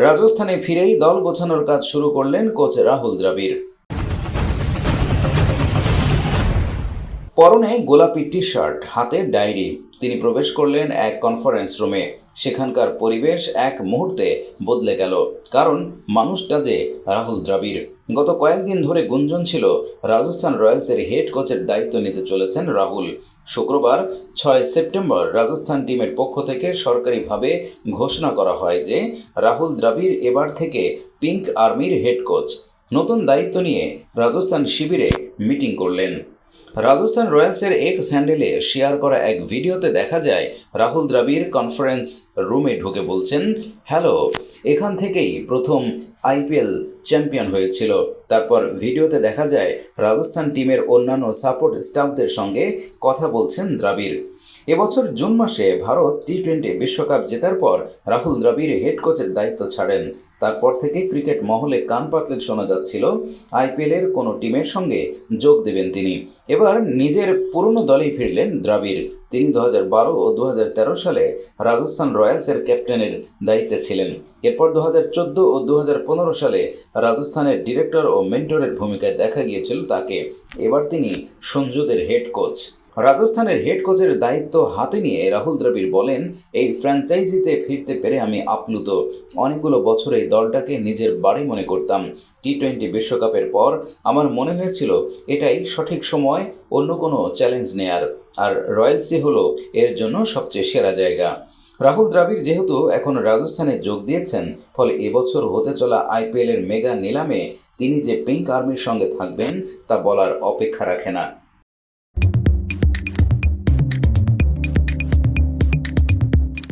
রাজস্থানে ফিরেই দল গোছানোর কাজ শুরু করলেন কোচ রাহুল দ্রাবিড়। পরনে গোলাপি টি শার্ট হাতে ডায়েরি। তিনি প্রবেশ করলেন এক কনফারেন্স রুমে সেখানকার পরিবেশ এক মুহূর্তে বদলে গেল। কারণ মানুষটা যে রাহুল দ্রাবিড়। গত কয়েকদিন ধরে গুঞ্জন ছিল রাজস্থান রয়্যালসের হেড কোচের দায়িত্ব নিতে চলেছেন রাহুল। শুক্রবার ছয় সেপ্টেম্বর রাজস্থান টিমের পক্ষ থেকে সরকারিভাবে ঘোষণা করা হয় যে রাহুল দ্রাবিড় এবার থেকে পিঙ্ক আর্মির হেড কোচ। নতুন দায়িত্ব নিয়ে রাজস্থান শিবিরে মিটিং করলেন। রাজস্থান রয়্যালসের এক্স হ্যান্ডেলে শেয়ার করা এক ভিডিওতে দেখা যায়, রাহুল দ্রাবিড় কনফারেন্স রুমে ঢুকে বলছেন, হ্যালো, এখান থেকেই প্রথম আইপিএল চ্যাম্পিয়ন হয়েছিল। তারপর ভিডিওতে দেখা যায়, রাজস্থান টিমের অন্যান্য সাপোর্ট স্টাফদের সঙ্গে কথা বলছেন দ্রাবিড়। এবছর জুন মাসে ভারত টি টোয়েন্টি বিশ্বকাপ জেতার পর রাহুল দ্রাবিড় হেড কোচের দায়িত্ব ছাড়েন। তারপর থেকে ক্রিকেট মহলে কান পাতলে শোনা যাচ্ছিল আইপিএলের কোনো টিমের সঙ্গে যোগ দেবেন তিনি। এবার নিজের পুরনো দলেই ফিরলেন দ্রাবিড়। তিনি দু বারো ও দু হাজার তেরো সালে রাজস্থান রয়্যালসের ক্যাপ্টেনের দায়িত্বে ছিলেন। এরপর দু চোদ্দ ও দু হাজার পনেরো সালে রাজস্থানের ডিরেক্টর ও মেন্টরের ভূমিকায় দেখা গিয়েছিল তাকে। এবার তিনি সঞ্জুদের হেড কোচ রাজস্থানের হেড কোচের দায়িত্ব হাতে নিয়ে রাহুল দ্রাবিড় বলেন, এই ফ্র্যাঞ্চাইজিতে ফিরতে পেরে আমি আপ্লুত। অনেকগুলো বছর এই দলটাকে নিজের বাড়ি মনে করতাম। টি টোয়েন্টি বিশ্বকাপের পর আমার মনে হয়েছিল, এটাই সঠিক সময়, অন্য কোনো চ্যালেঞ্জ নেয়ার। আর রয়্যালসি হলো এর জন্য সবচেয়ে সেরা জায়গা। রাহুল দ্রাবিড় যেহেতু এখন রাজস্থানে যোগ দিয়েছেন, ফলে এবছর হতে চলা আইপিএলের মেগা নিলামে তিনি যে পিঙ্ক আর্মির সঙ্গে থাকবেন, তা বলার অপেক্ষা রাখে না।